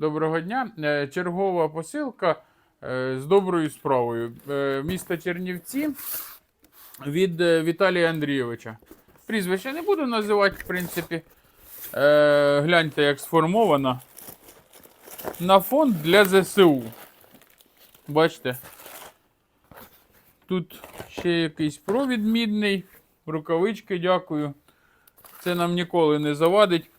Доброго дня. Е, Чергова посилка е, з доброю справою. Е, Місто Чернівці від Віталія Андрійовича. Прізвище не буду називати, в принципі. Гляньте, як сформовано. На фонд для ЗСУ. Бачите? Тут ще якийсь провід мідний. Рукавички, дякую. Це нам ніколи не завадить.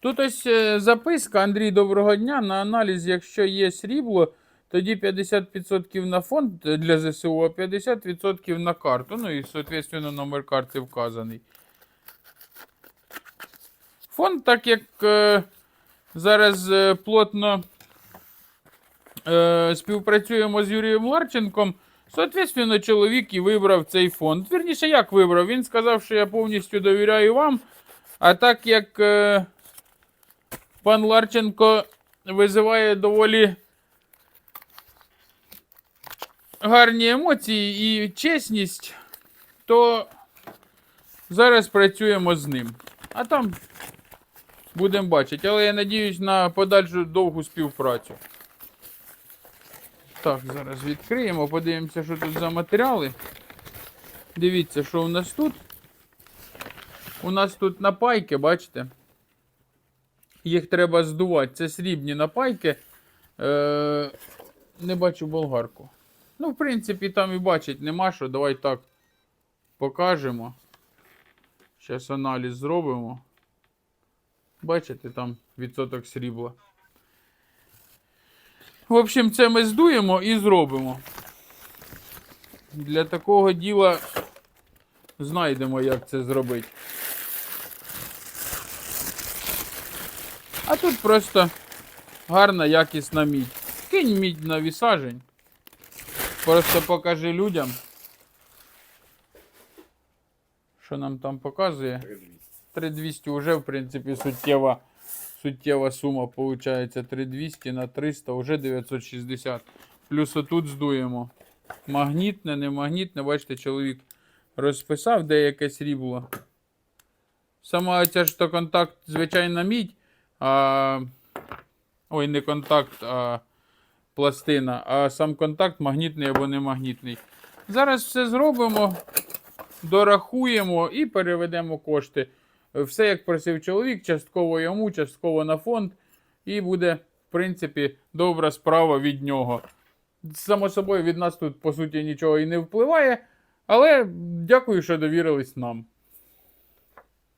Тут ось е, записка, Андрій, доброго дня. На аналіз, якщо є срібло, тоді 50% на фонд для ЗСУ, а 50% на карту. Ну і, соответственно, номер карти вказаний. Фонд, так як е, зараз е, плотно е, співпрацюємо з Юрієм Ларченком, соответственно, чоловік і вибрав цей фонд. Вірніше, як вибрав? Він сказав, що я повністю довіряю вам. А так як е, пан Ларченко визиває доволі гарні емоції і чесність, то зараз працюємо з ним. А там будемо бачити. Але я надіюсь на подальшу довгу співпрацю. Так, зараз відкриємо, подивимося, що тут за матеріали. Дивіться, що у нас тут. У нас тут напайки, бачите? Їх треба здувати. Це срібні напайки. Е, не бачу болгарку. Ну, в принципі, там і бачить нема що. Давай так покажемо. Зараз аналіз зробимо. Бачите, там відсоток срібла. В общем, це ми здуємо і зробимо. Для такого діла знайдемо, як це зробити. А тут просто гарна якісна мідь. Кинь мідь на вісажень. Просто покажи людям. Що нам там показує? 3200 вже, в принципі, суттєва, суттєва сума виходить. 3200 на 300, вже 960. Плюс отут здуємо. Магнітне, не магнітне. Бачите, чоловік розписав деяке срібло. Сама ця ж то контакт, звичайна мідь. А... Ой, не контакт, а пластина, а сам контакт магнітний або не магнітний. Зараз все зробимо, дорахуємо і переведемо кошти. Все, як просив чоловік, частково йому, частково на фонд. І буде, в принципі, добра справа від нього. Само собою, від нас тут, по суті, нічого і не впливає. Але дякую, що довірились нам.